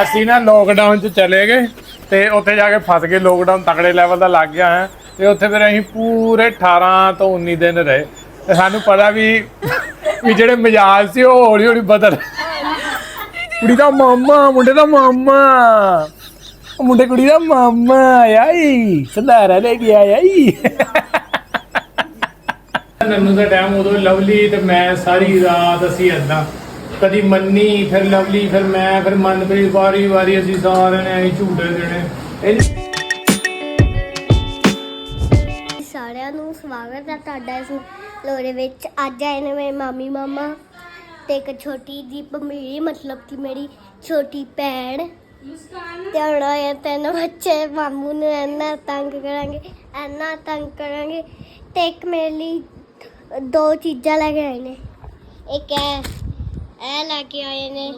ਅਸੀਂ ਨਾ ਲੋਕਡਾਊਨ 'ਚ ਚਲੇ ਗਏ ਤੇ ਉੱਥੇ ਜਾ ਕੇ ਫਸ ਗਏ। ਲੋਕਡਾਊਨ ਤਕੜੇ ਲੈਵਲ ਦਾ ਲੱਗ ਗਿਆ ਹੈ ਤੇ ਉੱਥੇ ਫਿਰ ਅਸੀਂ ਪੂਰੇ 18 ਤੋਂ 19 ਦਿਨ ਰਹੇ। ਤੇ ਸਾਨੂੰ ਪਤਾ ਵੀ ਵੀ ਜਿਹੜੇ ਮਜਾਜ ਸੀ ਉਹ ਹੌਲੀ ਹੌਲੀ ਬਦਲ। ਕੁੜੀ ਦਾ ਮਾਮਾ, ਮੁੰਡੇ ਦਾ ਮਾਮਾ। ਉਹ ਮੁੰਡੇ ਕੁੜੀ ਦਾ ਮਾਮਾ, ਆਈ। ਸੰਧਾਰਾ ਲੈ ਗਿਆ ਆਈ। ਨੰਨੂ ਦਾ ਟਾਈਮ ਉਦੋਂ ਲਵਲੀ ਤੇ ਮੈਂ ਸਾਰੀ ਰਾਤ ਅਸੀਂ ਏਦਾਂ ਕਦੀ ਮੰਨੀ, ਫਿਰ ਲਵਲੀ, ਫਿਰ ਮੈਂ, ਫਿਰ ਮਨਪ੍ਰੀਤ, ਵਾਰੀ ਵਾਰੀ ਅਸੀਂ ਸਾਰਿਆਂ ਨੇ ਐਂ ਝੂਟੇ ਦੇਣੇ। ਇਹ ਸਾਰਿਆਂ ਨੂੰ ਸਵਾਗਤ ਹੈ ਤੁਹਾਡਾ ਇਸ ਲੋਰੇ ਵਿੱਚ। ਅੱਜ ਆਏ ਨੇ ਮੇਰੇ ਮਾਮੀ, ਮਾਮਾ ਤੇ ਇੱਕ ਛੋਟੀ ਜੀ ਭਮੀਰੀ ਮਤਲਬ ਕਿ ਮੇਰੀ ਛੋਟੀ ਭੈਣ। ਤੇ ਹੁਣ ਆਏ ਤਿੰਨ ਬੱਚੇ, ਮਾਮੂ ਨੂੰ ਇੰਨਾ ਤੰਗ ਕਰਾਂਗੇ, ਇੰਨਾ ਤੰਗ ਕਰਾਂਗੇ। ਤੇ ਇੱਕ ਮੇਰੇ ਲਈ ਦੋ ਚੀਜ਼ਾਂ ਲੈ ਕੇ ਆਏ ਨੇ। ਇੱਕ ਹੈ ਇਹ ਲੈ ਕੇ ਆਏ ਨੇ।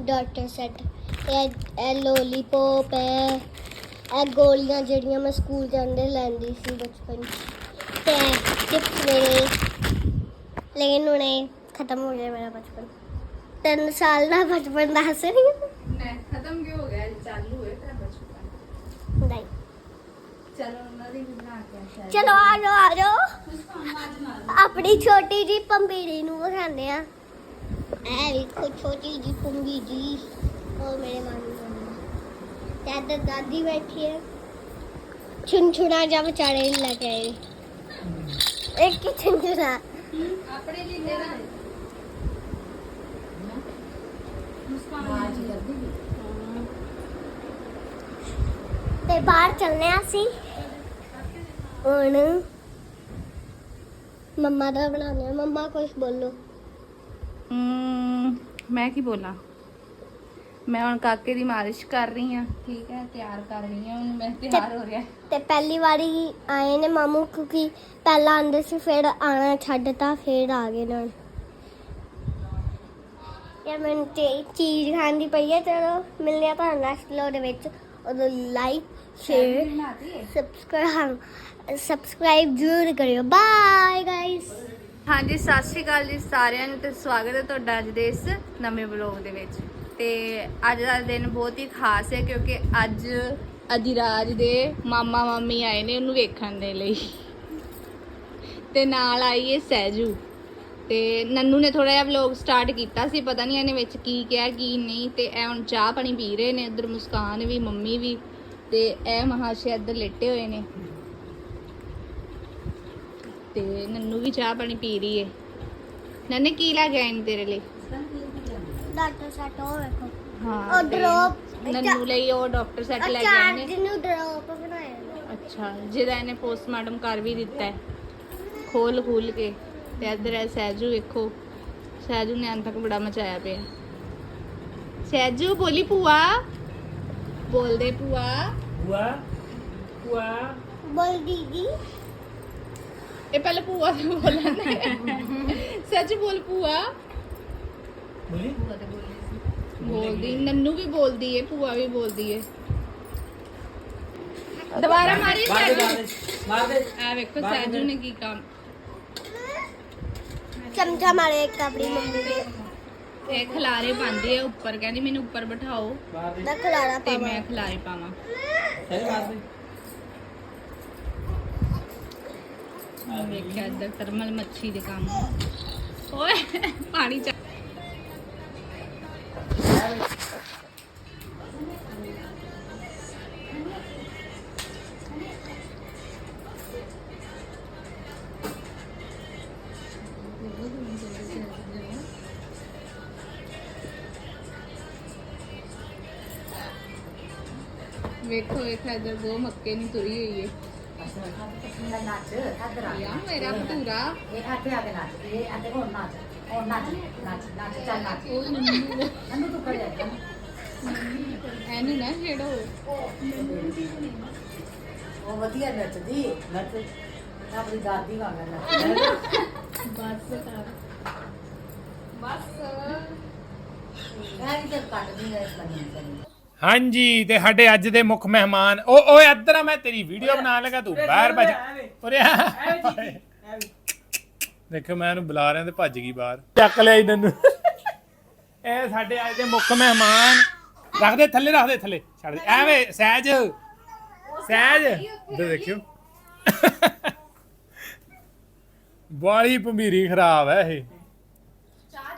ਡਾਕਟਰ ਸੈੱਟ ਇਹ ਇਹ ਲੋਲੀਪੌਪ ਹੈ। ਇਹ ਗੋਲੀਆਂ ਜਿਹੜੀਆਂ ਮੈਂ ਸਕੂਲ ਜਾਂਦੇ ਲੈਂਦੀ ਸੀ ਬਚਪਨ 'ਚ। ਤੇ ਚਿਪਸ ਮੇਰੇ ਲੇਕਿਨ ਹੁਣ। ਇਹ ਖਤਮ ਹੋ ਗਿਆ ਮੇਰਾ ਬਚਪਨ। ਤਿੰਨ ਸਾਲ ਦਾ ਬਚਪਨ ਦੱਸ ਰਹੀ ਹਾਂ। ਨਹੀਂ ਖਤਮ ਕਿਉਂ ਹੋ ਗਿਆ ਚਾਲੂ ਹੈ ਤੇਰਾ ਬਚਪਨ। ਨਹੀਂ। ਚਲੋ ਉਹਨਾਂ ਦੀ ਵੀ ਬਣਾ ਕੇ ਸ਼ਾਇਦ। ਚਲੋ ਆ ਜਾਓ ਆ ਜਾਓ। ਆਪਣੀ ਛੋਟੀ ਜੀ ਪੰਬੀੜੀ ਨੂੰ ਵਿਖਾਉਂਦੇ ਆ ਐ ਵੇਖੋ ਛੋਟੀ ਜੀ ਪੰਬੀ ਜੀ ਉਹ ਮੇਰੇ ਮਾਮੀ ਦਾਦੀ ਬੈਠੀ ਹੈ। ਛੁਨਛੁਣਾ ਜਾਂ ਵਿਚਾਰੇ ਨੂੰ ਲੈ ਕੇ ਆਏ ਇੱਕ ਹੀ ਛੁਨਛੁਣਾ? ਆਪਣੇ ਲਈ ਤੇ ਬਾਹਰ ਚੱਲਨੇ ਆ ਹੁਣ ਮੰਮਾ ਦਾ ਬਣਾਉਂਦੇ ਆ। ਮੰਮਾ ਕੁਝ ਬੋਲੋ। ਮੈਂ ਕੀ ਬੋਲਾਂ? ਮੈਂ ਹੁਣ ਕਾਕੇ ਦੀ ਮਾਲਿਸ਼ ਕਰ ਰਹੀ ਹਾਂ ਠੀਕ ਹੈ ਤਿਆਰ ਕਰ ਰਹੀ ਹਾਂ ਹੁਣ ਮੈਂ ਤਿਆਰ ਹੋ ਰਿਹਾ। ਤੇ ਪਹਿਲੀ ਵਾਰੀ ਆਏ ਨੇ ਮਾਮੂ ਕਿਉਂਕਿ ਪਹਿਲਾਂ ਆਂਦੇ ਸੀ ਫਿਰ ਆਣਾ ਛੱਡਤਾ ਫਿਰ ਆ ਗਏ ਨੇ ਯਾਰ ਮੈਨੂੰ ਤੇ ਚੀਜ਼ ਖਾਣ ਦੀ ਪਈ ਹੈ ਚਲੋ ਮਿਲਦੇ ਆ ਤੁਹਾਨੂੰ ਨੈਕਸਟ ਦੇ ਵਿੱਚ। ਉਦੋਂ ਲਾਈਕ ਸ਼ੇਅਰ ਸਬਸਕ੍ਰਾਈਬ ਸਬਸਕ੍ਰਾਈਬ ਜ਼ਰੂਰ ਕਰਿਓ। ਬਾਏ ਗਾਇਸ ਹਾਂਜੀ, ਸਤਿ ਸ਼੍ਰੀ ਅਕਾਲ ਜੀ ਸਾਰਿਆਂ ਨੂੰ ਤੇ ਸਵਾਗਤ ਹੈ ਤੁਹਾਡਾ ਅੱਜ ਦੇ ਇਸ ਨਵੇਂ ਵਲੌਗ ਦੇ ਵਿੱਚ। ਤੇ ਅੱਜ ਦਾ ਦਿਨ ਬਹੁਤ ਹੀ ਖਾਸ ਹੈ ਕਿਉਂਕਿ ਅੱਜ ਅਧਿਰਾਜ ਦੇ ਮਾਮਾ ਮਾਮੀ ਆਏ ਨੇ ਉਹਨੂੰ ਵੇਖਣ ਦੇ ਲਈ। ਤੇ ਨਾਲ ਆਈ ਹੈ ਸਹਿਜੂ। ਤੇ ਨੰਨੂ ਨੇ ਥੋੜਾ ਜਿਹਾ ਵਲੌਗ ਸਟਾਰਟ ਕੀਤਾ ਸੀ, ਪਤਾ ਨਹੀਂ ਇਹਨੇ ਵਿੱਚ ਕੀ ਕਿਹਾ, ਕੀ ਨਹੀਂ। ਤੇ ਇਹ ਹੁਣ ਚਾਹ ਪਾਣੀ ਪੀ ਰਹੇ ਨੇ ਉਧਰ ਮੁਸਕਾਨ ਵੀ, ਮੰਮੀ ਵੀ। ਤੇ ਇਹ ਮਹਾਸ਼ੇ ਇੱਧਰ ਲੇਟੇ ਹੋਏ ਨੇ। ਤੇ ਨੰਨੂ ਵੀ ਚਾਹ ਪਾਣੀ ਪੀ ਰਹੀ ਏ। ਨੰਨੇ ਕੀ ਲੈ ਕੇ ਆਏ ਨੇ ਤੇਰੇ ਲਈ? ਡਾਕਟਰ ਸੈਟ ਉਹ ਵੇਖੋ। ਹਾਂ ਉਹ ਤੇ drop- ਨੰਨੂ ਲਈ ਉਹ ਡਾਕਟਰ ਸੈੱਟ ਲੈ ਕੇ ਆਏ ਅਚਾਰ ਨੇ ਜਿਹਨੂੰ ਡ੍ਰੌਪ ਬਣਾਇਆ। ਨੇ ਅੱਛਾ ਜਿਹਦਾ ਇਹਨੇ ਪੋਸਟਮਾਰਟਮ ਕਰ ਵੀ ਦਿੱਤਾ ਹੈ ਖੋਲ ਖੂਲ ਕੇ ਤੇ ਇੱਧਰ ਹੈ ਸਹਿਜੂ ਵੇਖੋ। ਸਹਿਜੂ ਨੇ ਅੰਤ ਤੱਕ ਬੜਾ ਮਚਾਇਆ ਪਿਆ। ਸਹਿਜੂ ਬੋਲੀ ਭੂਆ। ਬੋਲਦੇ ਭੂਆ। ਬੁਆ ਬੁਆ ਬੋਲ ਦੀਦੀ। ਇਹ ਪਹਿਲੇ ਭੂਆ ਤੇ ਬੋਲਣਾ ਸੱਚ ਬੋਲ ਭੂਆ ਬੋਲੀ ਬੋਲਦੀ ਨੰਨੂ ਵੀ ਬੋਲਦੀ ਏ ਭੂਆ ਵੀ ਬੋਲਦੀ ਏ ਦੁਬਾਰਾ ਮਾਰੀ ਸੈਜੂ ਮਾਰ ਦੇ ਆ ਵੇਖੋ ਸੈਜੂ ਨੇ ਕੀ ਕੰਮ ਚਮਚਾ ਮਾਰੇ ਇੱਕ ਆਪਣੀ ਮੰਮੀ ਦੇ ਇਹ ਖਲਾਰੇ ਪਾਉਂਦੀ ਏ ਉੱਪਰ ਕਹਿੰਦੀ ਮੈਨੂੰ ਉੱਪਰ ਬਿਠਾਓ ਮਾਰ ਦੇ ਦਾ ਖਲਾਰਾ ਤੇ ਪਾਵਾ ਮੈਂ ਖਲਾਰੇ ਪਾਵਾਂ ਸਹੀ ਮਾਰ ਦੇ ਮੈਂ ਵੇਖਿਆ ਇੱਧਰ ਥਰਮਲ ਮੱਛੀ ਦੇ ਕੰਮ। ਓਏ, ਪਾਣੀ ਚ ਵੇਖੋ ਵੇਖੋ ਇੱਧਰ ਦੋ ਮੱਕੇ ਨੂੰ ਤੁਰੀ ਹੋਈ ਹੈ ਏ ਨੱਚ ਇੱਧਰ ਆ ਯਾ ਮੇਰਾ ਭਟੂਰਾ ਇਹ ਇੱਥੇ ਆ ਕੇ ਨੱਚ ਇਹ ਇੱਥੇ ਹੁਣ ਨੱਚ ਹੁਣ ਨੱਚ ਨੱਚ ਨੱਚ ਚੱਲ ਨੱਚ ਉਹ ਨੰਨੂ ਨੰਨੂ ਤੂੰ ਖੜਿਆ ਜਾ ਐਨੂੰ ਨਾ ਛੇੜੋ ਉਹ ਵਧੀਆ ਨੱਚਦੀ ਨੱਚ ਆਪਣੀ ਦਾਦੀ ਵਾਂਗ ਨੱਚ ਬਸ। ਕਰ ਬਸ ਮੈਂ ਵੀ ਤਾਂ ਕੱਟਦੀ ਹੈ ਇਸ ਬੰਦੇ ਹਾਂਜੀ ਤੇ ਸਾਡੇ ਅੱਜ ਦੇ ਮੁੱਖ ਮਹਿਮਾਨ ਓ ਓਏ ਇੱਧਰ ਆ ਮੈਂ ਤੇਰੀ ਵੀਡੀਓ ਬਣਾਉਣ ਲੱਗਾ ਤੂੰ ਬਾਹਰ ਭੱਜ। ਉਰੇ ਆ। ਦੇਖੋ ਮੈਂ ਉਹਨੂੰ ਬੁਲਾ ਰਿਹਾ ਤੇ ਭੱਜ ਗਈ ਬਾਹਰ। ਚੱਕ ਲਿਆ ਇਹਨਾਂ ਨੂੰ ਇਹ ਸਾਡੇ ਅੱਜ ਦੇ ਮੁੱਖ ਮਹਿਮਾਨ। ਰੱਖ ਦੇ ਥੱਲੇ ਰੱਖ ਦੇ ਥੱਲੇ। ਛੱਡ ਦੇ। ਐਵੇਂ ਸਹਿਜ। ਸਹਿਜ। ਦੇ ਦੇਖਿਓ। ਬਾਲੀ ਭੰਬੀਰੀ ਖਰਾਬ ਹੈ ਇਹ।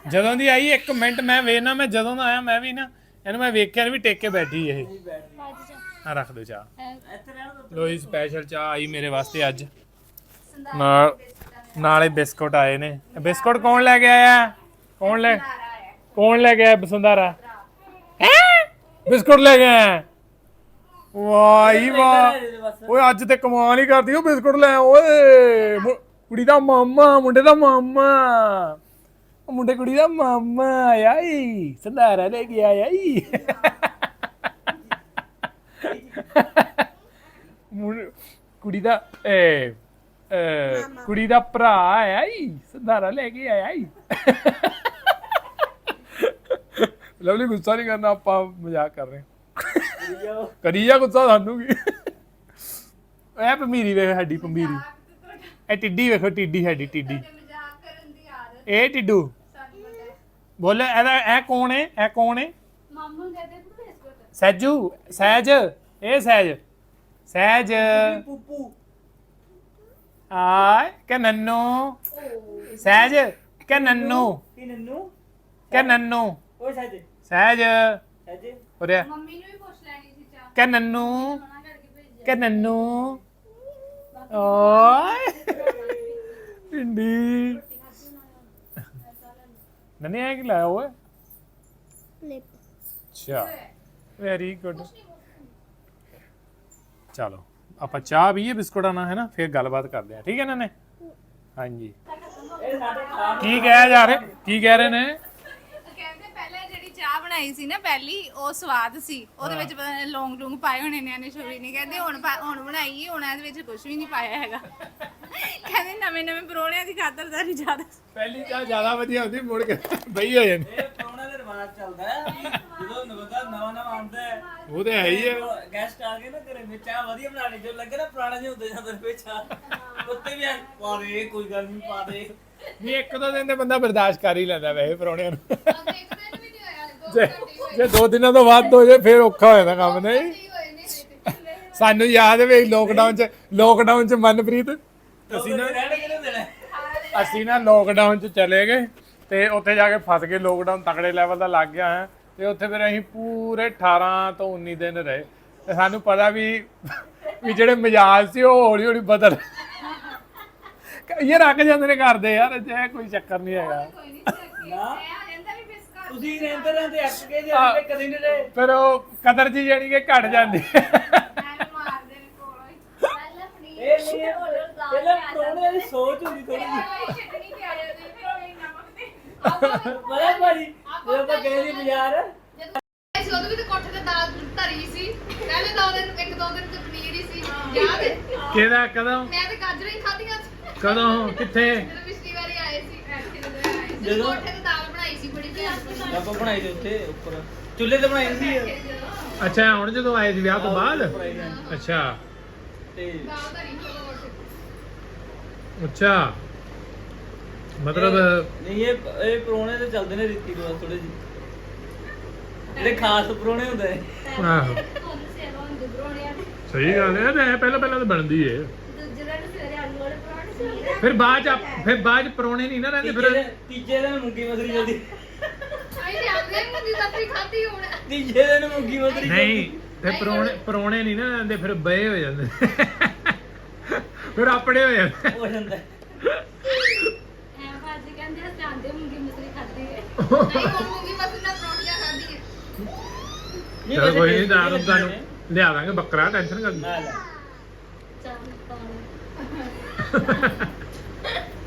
ਜਦੋਂ ਦੀ ਆਈ ਇੱਕ ਮਿੰਟ ਮੈਂ ਵੇਖਣਾ ਮੈਂ ਜਦੋਂ ਦਾ ਆਇਆ ਮੈਂ ਵੀ ਨਾ ਇਹਨੂੰ ਮੈਂ ਵੇਖਿਆ ਨੀ ਵੀ ਟੇਕ ਕੇ ਬੈਠੀ ਇਹ। ਆ ਰੱਖ ਦਿਓ ਚਾਹ। ਲੋਈ ਸਪੈਸ਼ਲ ਚਾਹ ਆਈ ਮੇਰੇ ਵਾਸਤੇ ਅੱਜ। ਨਾਲ ਨਾਲੇ ਬਿਸਕੁਟ ਆਏ ਨੇ। ਬਿਸਕੁਟ ਕੌਣ ਲੈ ਕੇ ਆਇਆ? ਕੌਣ ਲੈ ਕੌਣ ਲੈ ਕੇ ਆਇਆ ਬਸੁੰਦਾਰਾ ਹੈਂ? ਬਿਸਕੁਟ ਲੈ ਕੇ ਆਇਆ? ਵਾਹ ਹੀ ਵਾਹ। ਓਏ ਅੱਜ ਤੇ ਕਮਾਲ ਹੀ ਕਰਦੀ ਉਹ ਬਿਸਕੁਟ ਲੈ। ਓਏ ਮੁ- ਕੁੜੀ ਦਾ ਮਾਮਾ ਮੁੰਡੇ ਦਾ ਮਾਮਾ। ਉਹ ਮੁੰਡੇ ਕੁੜੀ ਦਾ ਮਾਮਾ ਆਇਆ ਈ ਸੰਧਾਰਾ ਲੈ ਕੇ ਆਇਆ ਈ। ਮੁੰ- ਕੁੜੀ ਦਾ ਏ ਏ, ਕੁੜੀ ਦਾ ਭਰਾ ਆਇਆ ਈ ਸੰਧਾਰਾ ਲੈ ਕੇ ਆਇਆ ਈ। ਲਵਲੀ ਗੁੱਸਾ ਨਹੀਂ ਕਰਨਾ ਆਪਾਂ ਮਜ਼ਾਕ ਕਰ ਰਹੇ ਹਾਂ। ਕਰੀ ਜਾ ਗੁੱਸਾ ਸਾਨੂੰ ਕੀ ਇਹ ਭਮੀਰੀ ਵੇਖ ਸਾਡੀ ਭਮੀਰੀ ਇਹ ਟਿੱਡੀ ਵੇਖੋ ਟਿੱਡੀ ਸਾਡੀ ਟਿੱਡੀ। ਮਜ਼ਾਕ ਕਰਨ ਦੀ ਆਦਤ। ਇਹ ਟਿੱਡੂ। ਬੋਲੇ ਇਹਦਾ ਇਹ ਕੌਣ ਹੈ ਇਹ ਕੌਣ ਹੈ ਮਾਮੂ ਕਹਿੰਦੇ ਤੂੰ ਬਿਸਕੁਟ ਸਹਿਜੂ ਸਹਿਜ ਇਹ ਸਹਿਜ। ਸਹਿਜ। ਪੂਪੂ। ਆਏ ਕਿ ਨੰਨੂ? ਸਹਿਜ ਕਿ ਨੰਨੂ? ਕੀ ਨੰਨੂ? ਕਿ ਨੰਨੂ? ਓਏ ਸਾਜੇ ਸਹਿਜ। ਸਾਜੇ ਉਰੇ ਮੰਮੀ ਨੂੰ ਵੀ ਪੁੱਛ ਲੈਣੀ ਸੀ ਚਾਹ। ਕਿ ਨੰਨੂ? ਮਨਾ ਕਰਕੇ ਭੇਜਿਆ ਕਿ ਨੰਨੂ? ਓਏ। ਪਿੰਡੀ ਨੰਨੇ ਆ ਕਿ ਲਾਇਆ ਓਏ ਲਿਪ ਅੱਛਾ। ਵੈਰੀ ਗੁੱਡ ਚਲੋ ਆਪਾਂ ਚਾਹ ਪੀਏ ਬਿਸਕੁਟਾਂ ਨਾਲ ਹੈ ਨਾ? ਫਿਰ ਗੱਲਬਾਤ ਕਰਦੇ ਆ ਠੀਕ ਹੈ ਨੰਨੇ? ਹਾਂਜੀ। ਕੀ ਕਹਿ ਜਾ ਰਹੇ? ਕੀ ਕਹਿ ਰਹੇ ਨੇ? ਕਹਿੰਦੇ ਪਹਿਲੇ ਜਿਹੜੀ ਚਾਹ ਬਣਾਈ ਸੀ ਨਾ ਪਹਿਲੀ ਉਹ ਸਵਾਦ ਸੀ। ਉਹਦੇ ਵਿੱਚ ਪਤਾ ਨਹੀਂ ਲੌਂਗ ਲੂੰਗ ਪਾਏ ਹੋਣੇ ਨੇ ਨੇ ਸ਼ੁਰੀ ਨਹੀਂ ਕਹਿੰਦੇ ਹੁਣ ਪਾ- ਹੁਣ ਬਣਾਈ ਹੁਣ ਇਹਦੇ ਵਿੱਚ ਕੁਝ ਵੀ ਨਹੀਂ ਪਾਇਆ ਹੈਗਾ। ਕਹਿੰਦੇ ਨਵੇਂ ਨਵੇਂ ਪਰੋਣਿਆਂ ਦੀ ਖਾਤਰਦਾਰੀ ਜ਼ਿਆਦਾ। ਪਹਿਲੀ ਚਾਹ ਜ਼ਿਆਦਾ ਵਧੀਆ ਹੁੰਦੀ ਮੁੜ ਕੇ ਬਈ ਹੋ ਜਾਂਦੀ। ਇਹ ਪ੍ਰੋਣਾ ਦੇ ਰਿਵਾਜ ਚੱਲਦਾ ਹੈ ਜਦੋਂ ਨਵਾਂ ਨਵਾਂ ਨਵਾਂ ਆਉਂਦਾ ਹੈ ਉਹ ਤੇ ਹੈ ਹੀ ਹੈ ਗੈਸਟ ਆ ਗਏ ਨਾ ਘਰੇ ਵਿੱਚ ਚਾਹ ਵਧੀਆ ਬਣਾਣੀ ਜੋ ਲੱਗੇ ਨਾ ਪੁਰਾਣਾ ਜਿਹਾ ਹੁੰਦੇ ਜਾਂਦੇ ਰੁਪਏ ਚਾਹ ਉੱਤੇ ਵੀ ਆ ਪਾ ਦੇ ਕੋਈ ਗੱਲ ਨਹੀਂ ਪਾ ਦੇ। ਨਹੀਂ ਇੱਕ ਦੋ ਦਿਨ ਤੇ ਬੰਦਾ ਬਰਦਾਸ਼ਤ ਕਰ ਹੀ ਲੈਂਦਾ ਵੈਸੇ ਪਰੌਣਿਆਂ ਨੂੰ। ਇੱਕ ਦਿਨ ਵੀ ਨਹੀਂ ਹੋਇਆ ਦੋ ਜੇ ਜੇ ਦੋ ਦਿਨਾਂ ਤੋਂ ਵੱਧ ਹੋ ਜਾਏ ਫਿਰ ਔਖਾ ਹੋ ਜਾਂਦਾ ਕੰਮ ਨਹੀਂ। ਸਾਨੂੰ ਯਾਦ ਹੈ ਵੀ ਲੋਕਡਾਊਨ ਚ ਲੋਕਡਾਊਨ ਚ ਮਨਪ੍ਰੀਤ ਅਸੀਂ ਨਾ ਰਹਿਣ ਕਿਹਨੇ ਦੇਣਾ ਅਸੀਂ ਨਾ ਲੋਕਡਾਊਨ ਚ ਚਲੇ ਗਏ ਤੇ ਉੱਥੇ ਜਾ ਕੇ ਫਸ ਗਏ। ਲੋਕਡਾਊਨ ਤਕੜੇ ਲੈਵਲ ਦਾ ਲੱਗ ਗਿਆ ਹੈ ਤੇ ਉੱਥੇ ਫਿਰ ਅਸੀਂ ਪੂਰੇ 18 ਤੋਂ 19 ਦਿਨ ਰਹੇ। ਤੇ ਸਾਨੂੰ ਪਤਾ ਵੀ ਵੀ ਜਿਹੜੇ ਮਜਾਜ ਸੀ ਉਹ ਹੌਲੀ ਹੌਲੀ ਬਦਲ ਇਹ ਰੱਖ ਜਾਂਦੇ ਨੇ ਕਰਦੇ ਯਾਰ ਜੇ ਕੋਈ ਚੱਕਰ ਨਹੀਂ ਹੈਗਾ। ਕੋਈ ਨਹੀਂ ਤੁਸੀਂ ਰਹਿੰਦੇ ਰਹਿੰਦੇ ਅੱਕ ਕੇ ਜੇ। ਕਦੇ ਨਹੀਂ ਰਹੇ। ਫਿਰ ਉਹ ਕਦਰ ਜੀ ਜਾਣੀ ਕਿ ਘਟ ਜਾਂਦੀ ਮਾਰਦੇ ਨੇ ਕੋਲੋਂ ਹੀ ਪਹਿਲਾਂ ਪਨੀਰ ਇਹ ਨਹੀਂ ਹੈ। ਪਹਿਲਾਂ ਪ੍ਰੋਣੇ ਦੀ ਸੋਚ ਹੁੰਦੀ ਥੋੜੀ ਜਿਹੀ। ਕੋਈ ਚਟਨੀ ਪਿਆ ਜਾਂਦੀ ਫਿਰ ਉਹ ਨਮਕ ਤੇ ਪਤਾ ਭਾਜੀ ਜਦੋਂ ਆਪਾਂ ਗਏ ਸੀ ਬਾਜ਼ਾਰ। ਅਸੀਂ ਉਦੋਂ ਵੀ ਤੇ ਕੋਠੇ ਤੇ ਦਾਲ ਧਰੀ ਸੀ। ਪਹਿਲੇ ਦੋ ਦਿਨ ਇੱਕ ਦੋ ਦਿਨ ਤੇ ਪਨੀਰ ਹੀ ਸੀ। ਯਾਦ ਹੈ? ਕਿਹਦਾ ਕਦੋਂ? ਮੈਂ ਤੇ ਗਾਜਰਾਂ ਹੀ ਖਾਧੀਆਂ ਸੀ ਕਦੋਂ? ਕਿੱਥੇ? ਜਦੋਂ ਪਿਛਲੀ ਵਾਰੀ ਆਏ ਸੀ। ਐਤਕੀ ਜਦੋਂ ਆਏ ਸੀ ਜਦੋਂ- ਕੋਠੇ ਤੇ ਦਾਲ ਬਣਾਈ ਸੀ ਬੜੀ ਘੈਂਟ ਬਣੀ ਆਪਾਂ ਬਣਾਈ ਦੇ ਉੱਤੇ ਉੱਪਰ। ਚੁੱਲ੍ਹੇ ਤੇ ਬਣਾਈ ਸੀ ਜਦੋਂ? ਅੱਛਾ ਹੁਣ ਜਦੋਂ ਆਏ ਸੀ ਵਿਆਹ ਤੋਂ ਬਾਅਦ? ਅੱਛਾ। ਤੇ ਦਾਲ ਧਰੀ ਅੱਛਾ। ਮਤਲਬ ਨਹੀਂ ਇਹ ਇਹ ਪ੍ਰੋਣੇ ਤੇ ਚੱਲਦੇ ਨੇ ਰੀਤੀ ਰਿਵਾਜ ਥੋੜੇ ਜਿਹੇ। ਜਿਹੜੇ ਖਾਸ ਪ੍ਰੋਣੇ ਹੁੰਦੇ ਨੇ। ਆਹੋ। ਤੁਹਾਨੂੰ ਸੇਵਾ ਹੁੰਦੀ ਬਰੋੜਿਆਂ ਦੀ ਸਹੀ ਗੱਲ ਹੈ ਤੇ ਪਹਿਲਾਂ ਪਹਿਲਾਂ ਤਾਂ ਬਣਦੀ ਏ। ਦੂਜੇ ਦਿਨ ਸਵੇਰੇ ਆਲੂ ਵਾਲੇ ਪਰੌਂਠੇ ਸੀ ਫਿਰ ਬਾਅਦ ਚ ਆਪ- ਫਿਰ ਬਾਅਦ ਚ ਪਰੋਣੇ ਨਹੀਂ ਨਾ ਰਹਿੰਦੇ ਤੀਜੇ ਫਿਰ ਦਿਨ ਤੀਜੇ ਦਿਨ ਮੁੰਗੀ ਮਸਰੀ ਜਲਦੀ ਆਈ ਤੇ ਆਂਦੇ ਮੁੰਡੀ ਸਬਜ਼ੀ ਖਾਧੀ ਹੁਣ। ਤੀਜੇ ਦਿਨ ਮੁੰਗੀ ਮਸਰੀ ਨਹੀਂ ਫਿਰ ਪਰੋਣੇ ਪਰੋਣੇ ਨਹੀਂ ਨਾ ਰਹਿੰਦੇ ਫਿਰ ਬਏ ਹੋ ਜਾਂਦੇ। ਫਿਰ ਆਪਣੇ ਹੋ ਜਾਂਦੇ। ਹੋ ਜਾਂਦਾ। ਐ ਭਾਜੀ ਕਹਿੰਦੇ ਅਸੀਂ ਆਂਦੇ ਮੂੰਗੀ ਮਸਰੀ ਖਾਦੀ ਹੈ। ਨਹੀਂ ਹੁਣ ਮੂੰਗੀ ਮਸਰੀ ਨਾਲ ਪਰੌਂਠੀਆਂ ਖਾਧੀ ਹੈ। ਚਲ ਕੋਈ ਨਹੀਂ ਦਾਰੂ ਤੁਹਾਨੂੰ ਲਿਆ ਦਾਂਗੇ ਬੱਕਰਾ ਟੈਨਸ਼ਨ ਕਰ ਨਾ ਲੈ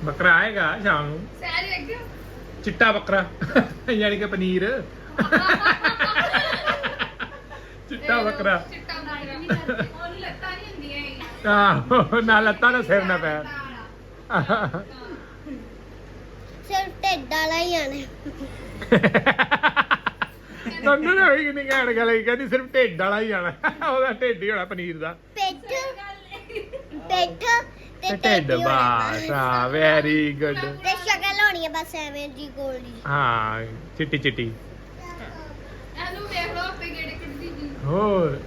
ਬੱਕਰਾ ਆਏਗਾ ਸ਼ਾਮ ਨੂੰ। ਸਹਿਜ ਵੇਖਿਓ ਚਿੱਟਾ ਬੱਕਰਾ ਯਾਨੀ ਕਿ ਪਨੀਰ। ਚਿੱਟਾ ਬੱਕਰਾ ਚਿੱਟਾ ਬੱਕਰਾ ਉਹਨੂੰ ਲੱਤਾਂ ਨਹੀਂ ਹੁੰਦੀਆਂ ਇਹ। ਆਹੋ ਨਾ ਲੱਤਾਂ ਨਾ ਸਿਰ ਨਾ ਪੈਰ। ਸਿਰਫ ਢਿੱਡ ਵਾਲਾ ਹੀ ਆਣਾ ਤੁਹਾਨੂੰ ਨਾ ਹੋਈ ਕਿੰਨੀ ਘੈਂਟ ਗੱਲ ਹੈ ਕਹਿੰਦੀ ਸਿਰਫ ਢਿੱਡ ਵਾਲਾ ਹੀ ਆਣਾ ਉਹਦਾ ਢਿੱਡ ਹੀ ਹੋਣਾ ਪਨੀਰ ਦਾ। ਪਿੱਠ। ਪਿੱਠ ਤੇ ਢਿੱਡ ਬਾਸ ਹਾਂ ਵੈਰੀ ਗੁੱਡ ਤੇ ਸ਼ਕਲ ਹੋਣੀ ਹੈ ਬਸ ਐਵੇਂ ਜੀ ਗੋਲੀ ਹਾਂ ਚਿੱਟੀ ਚਿੱਟੀ ਇਹਨੂੰ ਦੇਖ ਲਓ ਆਪੇ ਜੀ ਹੋਰ।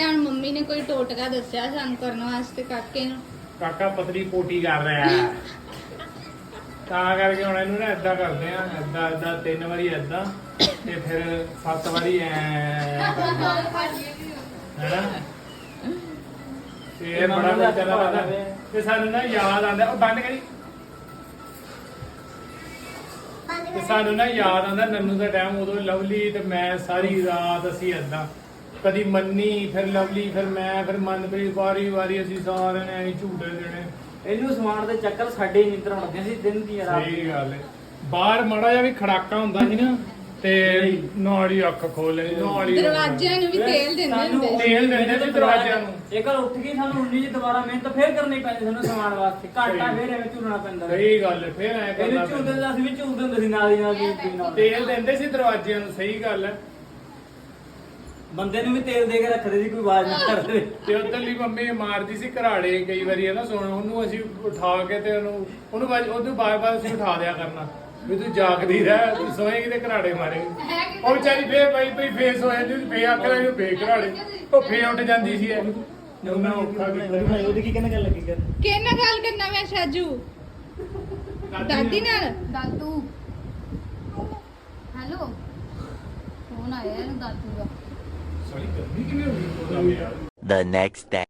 ਹੁਣ ਮੰਮੀ ਨੇ ਕੋਈ ਟੋਟਕਾ ਦੱਸਿਆ ਸਾਨੂੰ ਕਰਨ ਵਾਸਤੇ ਕਾਕੇ ਨੂੰ? ਕਾਕਾ ਪਤਲੀ ਪੋਟੀ ਕਰ ਰਿਹਾ ਹੈ। ਤਾਂ ਕਰਕੇ ਹੁਣ ਇਹਨੂੰ ਨਾ ਏਦਾਂ ਕਰਦੇ ਆ ਏਦਾਂ ਏਦਾਂ ਤਿੰਨ ਵਾਰੀ ਏਦਾਂ ਤੇ ਫਿਰ ਸੱਤ ਵਾਰੀ ਐ ਹੈਨਾ? ਤੇ ਇਹ ਬੜਾ ਚੱਲਦਾ ਤੇ ਸਾਨੂੰ ਨਾ ਯਾਦ ਆਉਂਦਾ ਉਹ ਬੰਦ ਕਰੀ। ਤੇ ਸਾਨੂੰ ਨਾ ਯਾਦ ਆਉਂਦਾ ਨੰਨੂ ਦਾ ਟਾਈਮ ਉਦੋਂ ਲਵਲੀ ਤੇ ਮੈਂ ਸਾਰੀ ਰਾਤ ਅਸੀਂ ਏਦਾਂ ਕਦੀ ਮੰਨੀ ਫਿਰ ਲਵਲੀ ਫਿਰ ਮੈਂ ਫਿਰ ਮਨਪ੍ਰੀਤ ਵਾਰੀ ਵਾਰੀ ਅਸੀਂ ਸਾਰਿਆਂ ਨੇ ਐਂ ਝੂਟੇ ਦੇਣੇ। ਇਹਨੂੰ ਸਮਾਨ ਦੇ ਚੱਕਰ ਸਾਡੇ ਹੀ ਨਿੰਦਰ ਹੁੰਦੇ ਸੀ ਦਿਨ ਦੀ ਰਾਤ ਸਹੀ ਗੱਲ ਹੈ ਬਾਹਰ ਮਾੜਾ ਜਿਹਾ ਵੀ ਖੜਾਕਾ ਹੁੰਦਾ ਸੀ ਨਾ ਤੇ ਨਾਲ ਹੀ ਅੱਖ ਖੋਲ ਲੈਣੀ ਨਾਲ ਹੀ ਦਰਵਾਜ਼ਿਆਂ ਨੂੰ ਵੀ ਤੇਲ ਦਿੰਦੇ ਹੁੰਦੇ ਸੀ। ਤੇਲ ਦਿੰਦੇ ਸੀ ਦਰਵਾਜ਼ਿਆਂ ਨੂੰ। ਇੱਕ ਵਾਰ ਉੱਠ ਗਈ ਸਾਨੂੰ ਉੱਲੀ ਜੀ ਦੁਬਾਰਾ ਮਿਹਨਤ ਫੇਰ ਕਰਨੀ ਪੈਂਦੀ ਸਾਨੂੰ ਸਮਾਨ ਵਾਸਤੇ। ਘਾਟਾ ਫੇਰ ਐਵੇਂ ਝੂਲਣਾ ਪੈਂਦਾ। ਸਹੀ ਗੱਲ ਹੈ ਫਿਰ ਐ ਕਰਨਾ ਇਹਨੂੰ ਝੂਲਦੇ ਤਾਂ ਅਸੀਂ ਵੀ ਝੂਲਦੇ ਹੁੰਦੇ ਸੀ ਨਾਲ ਦੀ ਨਾਲ ਨਾਲ। ਤੇਲ ਦਿੰਦੇ ਸੀ ਦਰਵਾਜ਼ਿਆਂ ਨੂੰ ਸਹੀ ਗੱਲ ਹੈ। ਬੰਦੇ ਨੂੰ ਵੀ ਤੇਲ ਦੇ ਕੇ ਰੱਖਦੇ ਸੀ ਕੋਈ ਆਵਾਜ਼ ਨਾ ਕਰਦੇ ਤੇ ਉਧਰਲੀ ਮੰਮੀ ਮਾਰਦੀ ਸੀ ਘਰਾੜੇ ਕਈ ਵਾਰੀ ਹੈ ਨਾ ਸੁਣ ਉਹਨੂੰ ਅਸੀਂ ਉਠਾ ਕੇ ਤੇ ਉਹਨੂੰ ਉਹਨੂੰ ਬਾਅਦ ਉਹਨੂੰ ਬਾਰ-ਬਾਰ ਅਸੀਂ ਉਠਾ ਦਿਆ ਕਰਨਾ। ਵੀ ਤੂੰ ਜਾਗਦੀ ਰਹਿ ਤੂੰ ਸੋਏਂਗੀ ਤੇ ਘਰਾੜੇ ਮਾਰੇ ਉਹ ਵਿਚਾਰੀ ਫੇਰ ਪਈ ਪਈ ਫੇਰ ਸੋਇਆ ਜੀ ਫੇਰ ਅੱਖ ਲੱਗੀ ਫੇਰ ਘਰਾੜੇ ਉਹ ਫੇਰ ਉੱਠ ਜਾਂਦੀ ਸੀ ਇਹ ਉਹਨਾਂ ਔਖਾ ਕੀਤਾ ਉਹਦੀ ਕੀ ਕਹਿਣ ਗੱਲ ਲੱਗੀ ਕਰ ਕਿਹਦੇ ਨਾਲ ਗੱਲ ਕਰਨਾ ਮੈਂ ਸਾਜੂ ਦਾਦੀ ਨਾਲ ਦਾਦੂ ਹੈਲੋ ਫੋਨ ਆਇਆ ਇਹਨੂੰ ਦਾਦੂ ਦਾ ਸਾਰੀ ਗਰਮੀ ਕਿਵੇਂ ਹੋ ਗਈ ਯਾਰ the next day.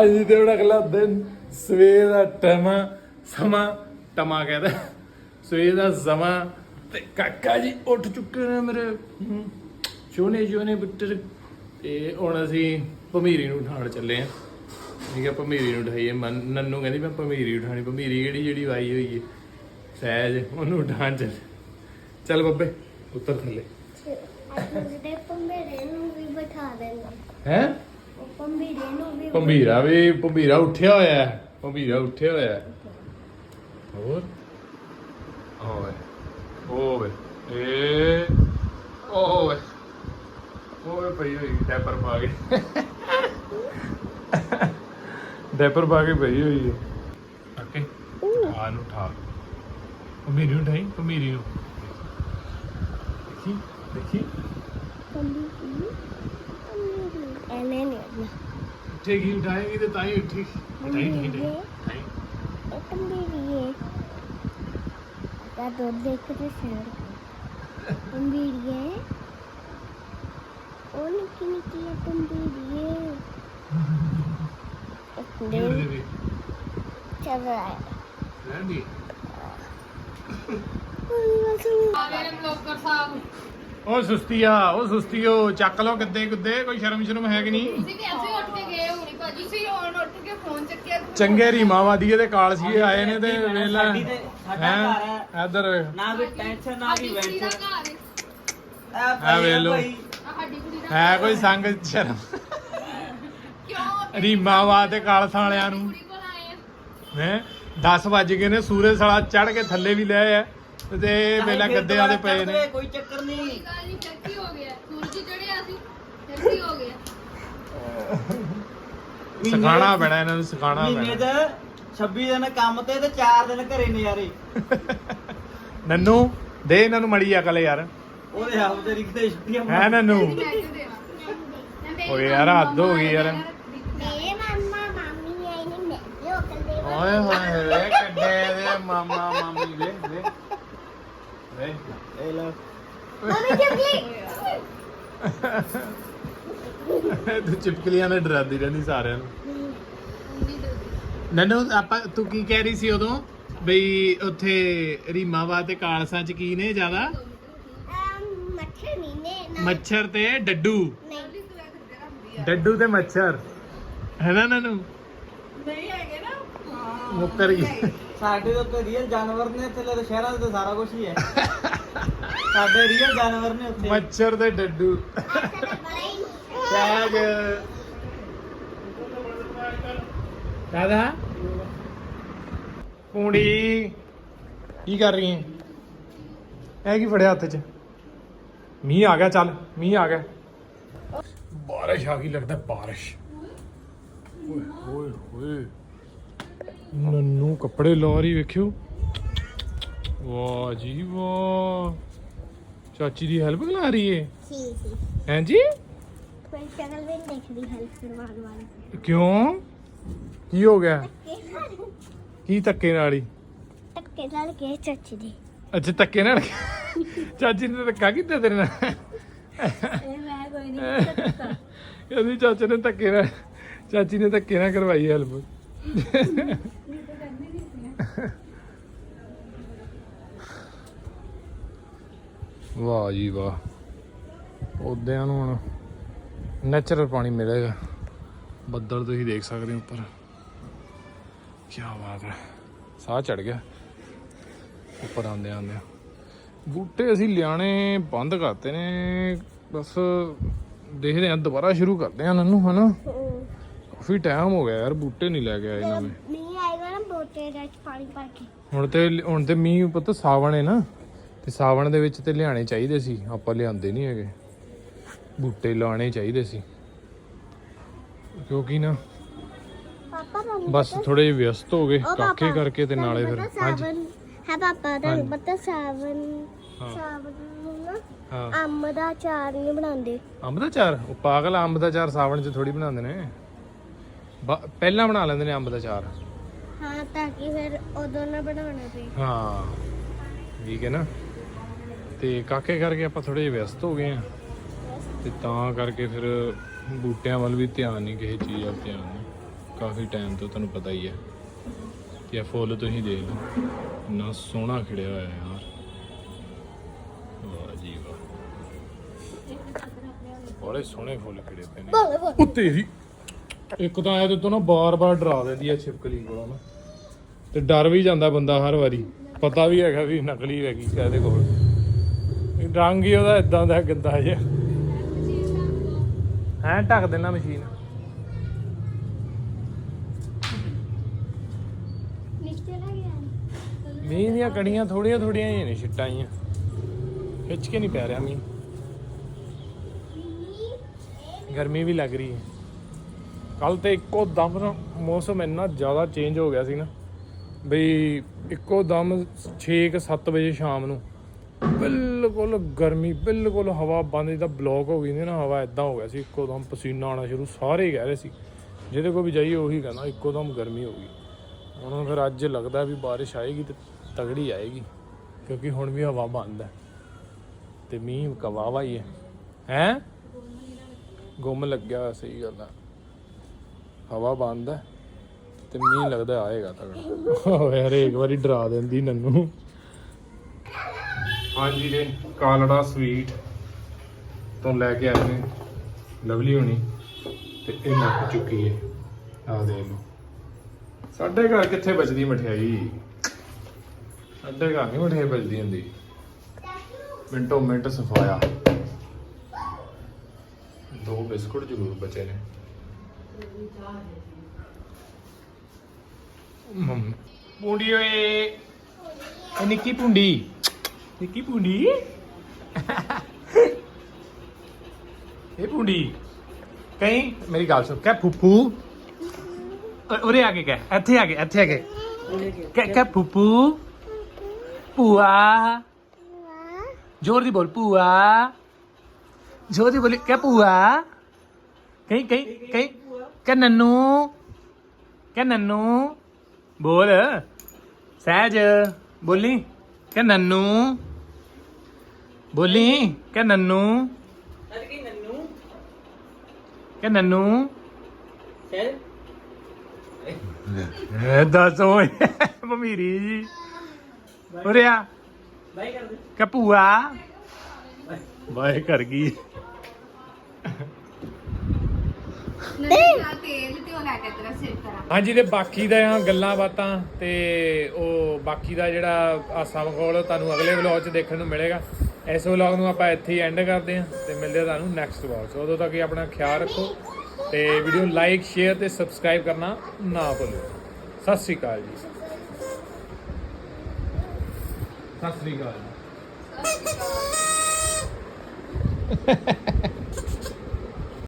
ਅੱਜ ਦੇ ਬੜਾ ਅਗਲਾ ਦਿਨ ਸਵੇਰ ਦਾ ਟਮਾ ਸਮਾਂ ਟਮਾ ਕਹਿੰਦਾ ਸਵੇਰ ਦਾ ਸਮਾਂ ਤੇ ਕਾਕਾ ਜੀ ਉੱਠ ਚੁੱਕੇ ਨੇ ਮੇਰੇ। ਛੋਨੇ ਛੋਨੇ ਪੁੱਤਰ। ਤੇ ਹੁਣ ਅਸੀਂ ਭਮੀਰੀ ਨੂੰ ਉਠਾਉਣ ਚੱਲੇ ਆ। ਠੀਕ ਹੈ ਭਮੀਰੀ ਨੂੰ ਉਠਾਈਏ। ਨੰਨੂ ਕਹਿੰਦੀ ਮੈਂ ਭਮੀਰੀ ਉਠਾਣੀ ਭਮੀਰੀ ਕਿਹੜੀ ਜਿਹੜੀ ਵਾਈ ਹੋਈ ਹੈ ਸਹਿਜ ਉਹਨੂੰ ਉਠਾਣ ਚੱਲ। ਚੱਲ ਬੱਬੇ ਉੱਤਰ ਥੱਲੇ। ਅੱਜ ਦੇ ਪੰਬੇਰੇ ਨੂੰ ਵੀ ਬਿਠਾ ਦੇਣਾ। ਹੈ? ਪੰਬੇਰੇ ਨੂੰ ਵੀ ਭੰਬੀਰਾ ਵੀ ਭੰਬੀਰਾ ਉੱਠਿਆ ਹੋਇਆ ਹੈ। ਭੰਬੀਰਾ ਉੱਠਿਆ ਹੋਇਆ ਹੈ। ਹੋਰ? ਓਏ ਓਏ ਏ ਓਏ ਓਏ ਪਈ ਹੋਈ ਡੈਪਰ ਪਾ ਕੇ। ਡੈਪਰ ਪਾ ਕੇ ਪਈ ਹੋਈ ਹੈ। ਓਕੇ ਆ ਨੂੰ ਠਾ ਭੰਬੀਰੀ ਨੂੰ ਠਾਈ ਭੰਬੀਰੀ ਨੂੰ। ਦੇਖੀ ਦੇਖੀ। ਐਨੇ ਨਹੀਂ ਆਉਣਾ। ਉੱਠੇਗੀ ਉਠਾਏਗੀ ਤੇ ਤਾਂ ਹੀ ਉੱਠੀ। ਉਠਾਈ ਨਹੀਂ ਨਹੀਂ ਇਹ ਪੰਬੇਰੀ ਹੈ। ਤਾਂ ਦੋ ਦੇਖ ਤੇ ਸਰ ਪੰਬੇਰੀ ਹੈ ਉਹ ਨਿੱਕੀ ਨਿੱਕੀ ਹੈ ਪੰਬੇਰੀ ਹੈ ਇੱਕ ਦੇ। ਦੇ ਚੱਲ ਹੈ ਰਹਿੰਦੀ ਮੇਰੇ ਬਲੌਗਰ ਸਾਹਿਬ। ਉਹ ਸੁਸਤੀਆ ਉਹ ਸੁਸਤੀਓ ਚੱਕ ਲਓ ਗੱਦੇ ਗੁੱਦੇ ਕੋਈ ਸ਼ਰਮ ਸ਼ਰਮ ਹੈ ਕਿ ਨਹੀਂ? ਤੁਸੀਂ ਵੀ ਐਸੇ ਉੱਠ ਕੇ ਗਏ ਹੋਣੀ ਭਾਜੀ ਤੁਸੀਂ ਹੁਣ ਉੱਠ ਕੇ ਫੋਨ ਚੱਕਿਆ ਚੰਗੇ ਰੀਮਾ ਵਾਦੀਏ ਦੇ ਕਾਲ ਸੀ ਆਏ ਨੇ ਤੇ ਵੇਲਾ ਸਾਡੀ ਤੇ ਸਾਡਾ ਘਰ ਹੈ। ਇਧਰ ਨਾ ਵੀ ਟੈਨਸ਼ਨ ਨਾ ਵੀ ਕੁੜੀ ਦਾ ਵੈਂਸ਼ਨ ਘਰ ਹੈ। ਆ ਆ ਵੇਖ ਲਓ। ਆਹ ਸਾਡੀ ਕੁੜੀ ਦਾ ਹੈ ਕੋਈ ਸੰਗ ਸ਼ਰਮ? ਕਿਉਂ? ਰੀਮਾ ਵਾ ਤੇ ਕਾਲਸਾਂ ਵਾਲਿਆਂ ਨੂੰ। ਕੁੜੀ ਕੋਲ ਆਏ ਆ? ਹੈ? 10 ਵੱਜ ਗਏ ਨੇ ਸੂਰਜ ਸਾਲਾ ਚੜ ਕੇ ਥੱਲੇ ਵੀ ਲੈ ਆ ਤੇ ਵੇਲਾ ਗੱਦੇ ਆਦੇ ਪਏ ਨੇ। ਕੋਈ ਚੱਕਰ ਨਹੀਂ। ਕੋਈ ਗੱਲ ਨਹੀਂ ਫਿਰ ਕੀ ਹੋ ਗਿਆ। ਸੂਰਜ ਚੜਿਆ ਸੀ ਫਿਰ ਕੀ ਹੋ ਗਿਆ। ਸਿਖਾਣਾ ਪੈਣਾ ਇਹਨਾਂ ਨੂੰ ਸਿਖਾਣਾ ਮਹੀਨੇ ਪੈਣਾ। ਚ 26 ਦਿਨ ਕੰਮ ਤੇ ਤੇ 4 ਦਿਨ ਘਰੇ ਨਜ਼ਾਰੇ ਨੰਨੂ ਦੇ ਇਹਨਾਂ ਨੂੰ ਮੜੀ ਅਕਲ ਯਾਰ। ਉਹਦੇ ਆਪ ਤੇਰੀ ਕਿਤੇ ਛੁੱਟੀਆਂ ਹੈ ਨੰਨੂ? ਓਏ ਯਾਰ, ਹੱਦ ਹੋ ਗਈ ਯਾਰ। ਮੇਰੇ ਮੰਮਾ ਮਾਮੀ ਆਈ ਨੇ ਮੈਂ ਉਹ ਕੱਲੇ ਓਏ ਹੋਏ ਕੱਡੇ ਦੇ ਮਾਮਾ ਮਾਮੀ ਲੋ ਮੰਮੀ ਤੂੰ ਚਿਪਕਲੀਆਂ ਨਾਲ ਡਰਾਦੀ ਰਹਿੰਦੀ ਸਾਰਿਆਂ ਨੂੰ। ਨਨੂ ਆਪਾਂ ਤੂੰ ਕੀ ਕਹਿ ਰਹੀ ਸੀ ਉਦੋਂ? ਬਈ ਉੱਥੇ ਰੀਮਾਵਾ ਤੇ ਕਾਲਸਾ ਚ ਕੀ ਨੇ ਜ਼ਿਆਦਾ? ਮੱਛਰ ਨਹੀਂ ਨੇ ਨਾ- ਮੱਛਰ ਤੇ ਡੱਡੂ। ਨਹੀਂ। ਡੱਡੂ ਤੇ ਮੱਛਰ। ਹੈ ਨਾ ਨਨੂ? ਨਹੀਂ ਹੈਗੇ ਨਾ। ਮੁੱਕਰ ਗਈ। ਸਾਡੇ ਤੋਂ ਤਾਂ ਰੀਅਲ ਜਾਨਵਰ ਨੇ ਤੇ ਲੈ ਸ਼ਹਿਰਾਂ ਦੇ ਤਾਂ ਸਾਰਾ ਕੁਝ ਹੀ ਹੈ। ਸਾਡੇ ਰੀਅਲ ਜਾਨਵਰ ਨੇ ਉੱਥੇ। ਮੱਛਰ ਤੇ ਡੱਡੂ। ਟੈਗ ਦਾਦਾ? ਕੁੜੀ ਕੀ ਕਰ ਰਹੀ ਹੈ ਇਹ ਕੀ ਫੜਿਆ ਹੱਥ 'ਚ? ਮੀਂਹ ਆ ਗਿਆ, ਚੱਲ, ਮੀਂਹ ਆ ਗਿਆ। ਬਾਰਿਸ਼ ਆ ਗਈ, ਲੱਗਦਾ ਬਾਰਿਸ਼। ਓਏ ਹੋਏ ਹੋਏ ਨੰਨੂ ਕੱਪੜੇ ਲਾ ਰਹੀ ਵੇਖਿਓ। ਵਾਹ ਜੀ ਵਾਹ। ਚਾਚੀ ਦੀ ਹੈਲਪ ਕਰਾ ਰਹੀ ਏ? ਹੈਂ ਜੀ? ਕੋਈ ਸ਼ਕਲ ਵੀ ਨਹੀਂ ਦੇਖਦੀ ਹੈਲਪ ਕਰਵਾਉਣ ਵਾਲੀ। ਕਿਉਂ? ਕੀ ਹੋ ਗਿਆ? ਕੀ ਧੱਕੇ ਨਾਲ ਹੀ? ਟੱਕੇ ਨਾਲ ਕੇ ਚਾਚੀ ਦੀ। ਅੱਛਾ ਧੱਕੇ ਨਾਲ ਚਾਚੀ ਨੇ ਧੱਕਾ ਕੀਤਾ ਤੇਰੇ ਨਾਲ? ਇਹ ਮੈਂ ਕੋਈ ਨਹੀਂ ਕਹਿੰਦੀ ਚਾਚੇ ਨੇ ਧੱਕੇ ਨਾਲ ਚਾਚੀ ਨੇ ਧੱਕੇ ਨਾਲ ਕਰਵਾਈ ਹੈਲਪ ਵਾਹ ਜੀ ਵਾਹ। ਪੌਦਿਆਂ ਨੂੰ ਹੁਣ ਨੈਚੁਰਲ ਪਾਣੀ ਮਿਲੇਗਾ। ਬੱਦਲ ਤੁਸੀਂ ਦੇਖ ਸਕਦੇ ਹੋ ਉੱਪਰ। ਕੀ ਬਾਤ ਹੈ। ਸਾਹ ਚੜ ਗਿਆ। ਉੱਪਰ ਆਂਦੇ ਆਂਦੇ ਬੂਟੇ ਅਸੀਂ ਲਿਆਣੇ ਬੰਦ ਕਰਤੇ ਨੇ। ਬਸ ਦੇਖਦੇ ਆਂ ਦੁਬਾਰਾ ਸ਼ੁਰੂ ਕਰਦੇ ਆਂ ਨੰਨੂ, ਹਨਾ? ਕਾਫੀ ਟਾਈਮ ਹੋ ਗਿਆ ਯਾਰ ਬੂਟੇ ਨਹੀਂ ਲੈ ਕੇ ਆਏ ਨਵੇਂ। ਮੀਂਹ ਆਏਗਾ ਨਾ ਬੋਟੇ ਦੇ ਵਿੱਚ ਪਾਣੀ ਪਾ ਕੇ। ਹੁਣ ਤੇ ਹੁਣ ਤੇ ਮੀਂਹ ਪਤਾ ਸਾਵਣ ਹੈ ਨਾ ਤੇ ਸਾਵਣ ਦੇ ਵਿੱਚ ਤੇ ਲਿਆਣੇ ਚਾਹੀਦੇ ਸੀ ਆਪਾਂ ਲਿਆਂਦੇ ਨਹੀਂ ਹੈਗੇ। ਬੂਟੇ ਲਾਣੇ ਚਾਹੀਦੇ ਸੀ। ਕਿਉਂਕਿ ਨਾ ਪਾਪਾ ਤੁਹਾਨੂੰ ਬਸ ਥੋੜੇ ਵਿਅਸਤ ਹੋ ਗਏ ਉਹ ਕਾਕੇ ਪਾਪਾ, ਕਰਕੇ ਤੇ ਨਾਲੇ ਫਿਰ। ਹਾਂਜੀ। ਸਾਵਨ ਹੈ ਪਾਪਾ ਤੁਹਾਨੂੰ ਹਾਂਜੀ। ਪਤਾ ਸਾਵਨ ਹਾਂ। ਸਾਵਨ ਨੂੰ ਨਾ ਹਾਂ। ਅੰਬ ਦਾ ਅਚਾਰ ਨਹੀਂ ਬਣਾਉਂਦੇ। ਅੰਬ ਦਾ ਚਾਰ ਉਹ ਪਾਗਲ ਅੰਬ ਦਾ ਚਾਰ ਸਾਵਣ 'ਚ ਥੋੜੀ ਬਣਾਉਂਦੇ ਨੇ। ਬਾ- ਪਹਿਲਾਂ ਬਣਾ ਲੈਂਦੇ ਨੇ ਅੰਬ ਦਾ ਚਾਰ ਹਾਂ ਤਾਂ ਕਿ ਫਿਰ ਉਦੋਂ ਨਾ ਬਣਾਉਣਾ ਪਏ। ਹਾਂ ਠੀਕ ਹੈ ਨਾ? ਤੇ ਕਾਕੇ ਕਰਕੇ ਆਪਾਂ ਥੋੜੇ ਜਿਹਾ ਵਿਅਸਤ ਹੋ ਗਏ ਆ। ਤੇ ਤਾਂ ਕਰਕੇ ਫਿਰ ਬੂਟਿਆਂ ਵੱਲ ਵੀ ਧਿਆਨ ਨਹੀਂ ਕਿਸੇ ਚੀਜ਼ ਵੱਲ ਧਿਆਨ ਨਹੀਂ। ਕਾਫੀ ਟਾਈਮ ਤੋਂ ਤੁਹਾਨੂੰ ਪਤਾ ਹੀ ਹੈ ਕਿ ਇਹ ਫੁੱਲ ਤੁਸੀਂ ਦੇਖ ਲਓ ਇੰਨਾ ਸੋਹਣਾ ਖਿੜਿਆ ਹੋਇਆ ਹੈ ਯਾਰ। ਵਾਹ ਜੀ ਵਾਹ। ਬੜੇ ਸੋਹਣੇ ਫੁੱਲ ਖਿੜੇ ਪਏ ਨੇ। ਬੋਲ ਬੋਲ ਉਹ ਤੇਰੀ ਇੱਕ ਤਾਂ ਆਇਆ ਤੇ ਤੋਂ ਨਾ ਬਾਰ-ਬਾਰ ਡਰਾ ਦਿੰਦੀ ਆ ਛਿਪਕਲੀ ਕੋਲੋਂ ਨਾ। ਤੇ ਡਰ ਵੀ ਜਾਂਦਾ ਬੰਦਾ ਹਰ ਵਾਰੀ। ਪਤਾ ਵੀ ਹੈਗਾ ਵੀ ਨਕਲੀ ਹੈਗੀ ਇਹਦੇ ਕੋਲ। ਰੰਗ ਹੀ ਉਹਦਾ ਇਦਾਂ ਦਾ ਗੰਦਾ ਜਿਹਾ। ਹੈ, ਢੱਕ ਦੇਣਾ ਮਸ਼ੀਨ। ਮੀਂਹ ਦੀਆਂ ਕੜੀਆਂ ਥੋੜੀਆਂ ਥੋੜੀਆਂ ਹੀ ਨੇ, ਛਿੱਟਾਂ ਆਈਆਂ ਖਿੱਚ ਕੇ ਨਹੀਂ ਪੈ ਰਿਹਾ ਮੀਂਹ। ਗਰਮੀ ਵੀ ਲੱਗ ਰਹੀ ਹੈ। ਕੱਲ ਤੇ ਇੱਕੋ ਦਮ ਨਾ ਮੌਸਮ ਇੰਨਾ ਜ਼ਿਆਦਾ ਚੇਂਜ ਹੋ ਗਿਆ ਸੀ ਨਾ ਬਈ ਇੱਕੋ ਦਮ 6-7 ਵਜੇ ਸ਼ਾਮ ਨੂੰ ਬਿਲਕੁਲ ਗਰਮੀ, ਬਿਲਕੁਲ ਹਵਾ ਬੰਦ ਜਿੱਦਾਂ ਬਲੌਕ ਹੋ ਗਈ ਸੀ ਨਾ, ਹਵਾ ਇਦਾਂ ਹੋ ਗਿਆ ਸੀ, ਇੱਕੋ ਦਮ ਪਸੀਨਾ ਆਉਣਾ ਸ਼ੁਰੂ, ਸਾਰੇ ਕਹਿ ਰਹੇ ਸੀ। ਜਿਹਦੇ ਕੋਲ ਵੀ ਜਾਈਏ ਉਹੀ ਕਹਿੰਦਾ, ਇੱਕੋ ਦਮ ਗਰਮੀ ਹੋ ਗਈ। ਹੁਣ ਫਿਰ ਅੱਜ ਲੱਗਦਾ ਵੀ ਬਾਰਿਸ਼ ਆਏਗੀ ਤੇ ਤਗੜੀ ਆਏਗੀ, ਕਿਉਂਕਿ ਹੁਣ ਵੀ ਹਵਾ ਬੰਦ ਹੈ ਤੇ ਮੀਂਹ ਕਵਾਵਾ ਹੀ ਹੈ। ਹੈ? ਗੁੰਮ ਲੱਗਿਆ, ਸਹੀ ਗੱਲ ਹੈ ਹਵਾ ਬੰਦ ਹੈ ਤੇ ਮੀਂਹ ਲੱਗਦਾ ਆਏਗਾ ਤਗੜਾ ਓਏ ਹਰੇਕ ਵਾਰੀ ਡਰਾ ਦਿੰਦੀ ਨੰਨੂ। ਹਾਂਜੀ ਦੇ ਕਾਲੜਾ ਸਵੀਟ ਤੋਂ ਲੈ ਕੇ ਆਏ ਨੇ ਲਵਲੀ ਹੋਣੀ ਤੇ ਇਹ ਮੁੱਕ ਚੁੱਕੀ ਹੈ। ਆ ਦੇਖ ਲਓ। ਸਾਡੇ ਘਰ ਕਿੱਥੇ ਬਚਦੀ ਮਠਿਆਈ? ਸਾਡੇ ਘਰ ਨਹੀਂ ਮਠਿਆਈ ਬਚਦੀ ਹੁੰਦੀ। ਮਿੰਟੋ ਮਿੰਟ ਸਫਾਇਆ। ਦੋ ਬਿਸਕੁਟ ਜ਼ਰੂਰ ਬਚੇ ਨੇ। ਮੰਮ ਪੁੰਡੀ ਓਏ। ਇਹ ਨਿੱਕੀ ਪੁੰਡੀ ਨਿੱਕੀ ਪੁੰਡੀ ਇਹ ਪੁੰਡੀ ਕਹੀਂ, ਮੇਰੀ ਗੱਲ ਸੁਣ। ਕਹਿ ਫੁੱਫੂ। ਉਰੇ ਆ ਕੇ ਕਹਿ। ਇੱਥੇ ਆ ਕੇ, ਇੱਥੇ ਆ ਕੇ। ਕਹਿ ਕਹਿ ਫੁੱਫੂ। ਭੂਆ। ਜ਼ੋਰ ਦੀ ਬੋਲ, ਭੂਆ। ਜ਼ੋਰ ਦੀ ਬੋਲੀ। ਕਹਿ ਭੂਆ। ਕਹੀਂ ਕਹੀਂ ਕਹੀਂ। ਕਹਿ ਨੰਨੂ? ਕਹਿ ਨੰਨੂ? ਬੋਲ। ਸਹਿਜ ਬੋਲੀ। ਕਹਿ ਨੰਨੂ? ਬੋਲੀ। ਕਹਿ ਨੰਨੂ? ਅੱਜ ਕੀ ਨੰਨੂ। ਕਹਿ ਨੰਨੂ? ਸ਼ਹਿਰ ਇਹ ਦੱਸ ਓਏ ਮਮੀਰੀ ਜੀ। ਉਰੇ ਆ। ਬਾਈ ਕਰ ਦੇ। ਕਿ ਭੂਆ? ਬਾਏ ਕਰ ਗਈ। ਨਹੀਂ। ਤੇਲ ਤੇ ਉਹ ਲੈ ਕੇ ਤੇਰਾ ਸਿਰ ਕਰਾਂ। ਹਾਂਜੀ ਤੇ ਬਾਕੀ ਦਾ ਆ ਗੱਲਾਂ ਬਾਤਾਂ ਤੇ ਉਹ ਬਾਕੀ ਦਾ ਜਿਹੜਾ ਆਸਾਂ ਮਖੌਲ ਤੁਹਾਨੂੰ ਅਗਲੇ ਵਲੌਗ 'ਚ ਦੇਖਣ ਨੂੰ ਮਿਲੇਗਾ। ਇਸ ਵਲੌਗ ਨੂੰ ਆਪਾਂ ਇੱਥੇ ਹੀ ਐਂਡ ਕਰਦੇ ਹਾਂ ਤੇ ਮਿਲਦੇ ਹਾਂ ਤੁਹਾਨੂੰ ਨੈਕਸਟ ਵਲੌਗ 'ਚ। ਉਦੋਂ ਤੱਕ ਹੀ ਆਪਣਾ ਖਿਆਲ ਰੱਖੋ ਤੇ ਵੀਡੀਓ ਲਾਈਕ ਸ਼ੇਅਰ ਤੇ ਸਬਸਕ੍ਰਾਈਬ ਕਰਨਾ ਨਾ ਭੁੱਲਿਓ ਸਤਿ ਸ੍ਰੀ ਅਕਾਲ ਜੀ। ਸਤਿ ਸ੍ਰੀ ਅਕਾਲ।